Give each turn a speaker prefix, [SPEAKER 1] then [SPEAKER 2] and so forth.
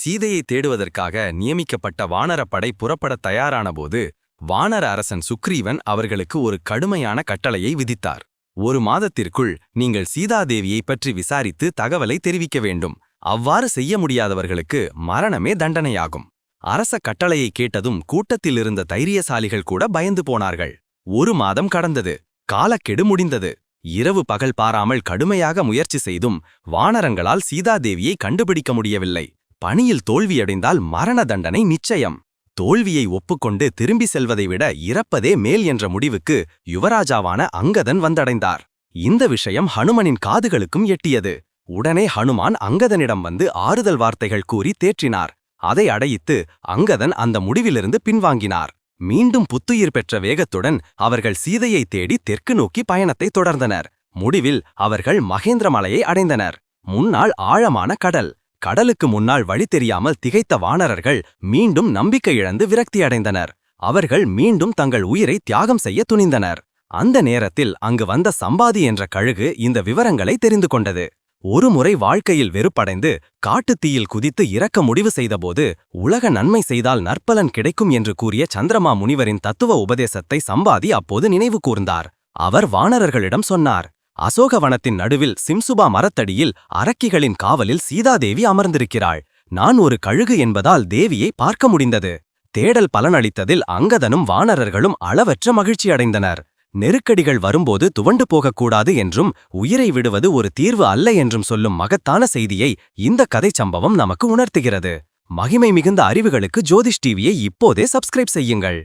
[SPEAKER 1] சீதையை தேடுவதற்காக நியமிக்கப்பட்ட வானரப்படை புறப்படத் தயாரானபோது வானர அரசன் சுக்ரீவன் அவர்களுக்கு ஒரு கடுமையான கட்டளையை விதித்தார். ஒரு மாதத்திற்குள் நீங்கள் சீதாதேவியைப் பற்றி விசாரித்து தகவலை தெரிவிக்க வேண்டும். அவ்வாறு செய்ய முடியாதவர்களுக்கு மரணமே தண்டனையாகும். அரச கட்டளையை கேட்டதும் கூட்டத்தில் இருந்த தைரியசாலிகள் கூட பயந்து போனார்கள். ஒரு மாதம் கடந்தது. காலக்கெடு முடிந்தது. இரவு பகல் பாராமல் கடுமையாக முயற்சி செய்தும் வானரங்களால் சீதாதேவியை கண்டுபிடிக்க முடியவில்லை. பணியில் தோல்வியடைந்தால் மரண தண்டனை நிச்சயம். தோல்வியை ஒப்புக்கொண்டு திரும்பி செல்வதை விட இறப்பதே மேல் என்ற முடிவுக்கு யுவராஜாவான அங்கதன் வந்தடைந்தார். இந்த விஷயம் ஹனுமனின் காதுகளுக்கும் எட்டியது. உடனே ஹனுமான் அங்கதனிடம் வந்து ஆறுதல் வார்த்தைகள் கூறி தேற்றினார். அதை அடையித்து அங்கதன் அந்த முடிவிலிருந்து பின்வாங்கினார். மீண்டும் புத்துயிர் பெற்ற வேகத்துடன் அவர்கள் சீதையை தேடி தெற்கு நோக்கி பயணத்தை தொடர்ந்தனர். முடிவில் அவர்கள் மகேந்திர மலையை அடைந்தனர். முன்னால் ஆழமான கடல். கடலுக்கு முன்னால் வழி தெரியாமல் திகைத்த வானரர்கள் மீண்டும் நம்பிக்கை இழந்து விரக்தியடைந்தனர் அவர்கள் மீண்டும் தங்கள் உயிரை தியாகம் செய்ய துணிந்தனர். அந்த நேரத்தில் அங்கு வந்த சம்பாதி என்ற கழுகு இந்த விவரங்களை தெரிந்து கொண்டது. ஒருமுறை வாழ்க்கையில் வெறுப்படைந்து காட்டுத் தீயில் குதித்து இறக்க முடிவு செய்தபோது உலக நன்மை செய்தால் நற்பலன் கிடைக்கும் என்று கூறிய சந்திரமா முனிவரின் தத்துவ உபதேசத்தை சம்பாதி அப்போது நினைவு கூர்ந்தார். அவர் வானரர்களிடம் சொன்னார் அசோகவனத்தின் நடுவில் சிம்சுபா மரத்தடியில் அரக்கிகளின் காவலில் சீதாதேவி அமர்ந்திருக்கிறாள். நான் ஒரு கழுகு என்பதால் தேவியை பார்க்க முடிந்தது. தேடல் பலனளித்ததில் அங்கதனும் வானரர்களும் அளவற்ற மகிழ்ச்சியடைந்தனர் நெருக்கடிகள் வரும்போது துவண்டு போகக்கூடாது என்றும் உயிரை விடுவது ஒரு தீர்வு அல்ல என்றும் சொல்லும் மகத்தான செய்தியை இந்த கதை சம்பவம் நமக்கு உணர்த்துகிறது. மகிமை மிகுந்த அறிவுகளுக்கு ஜோதிஷ் டிவியை இப்போதே சப்ஸ்கிரைப் செய்யுங்கள்.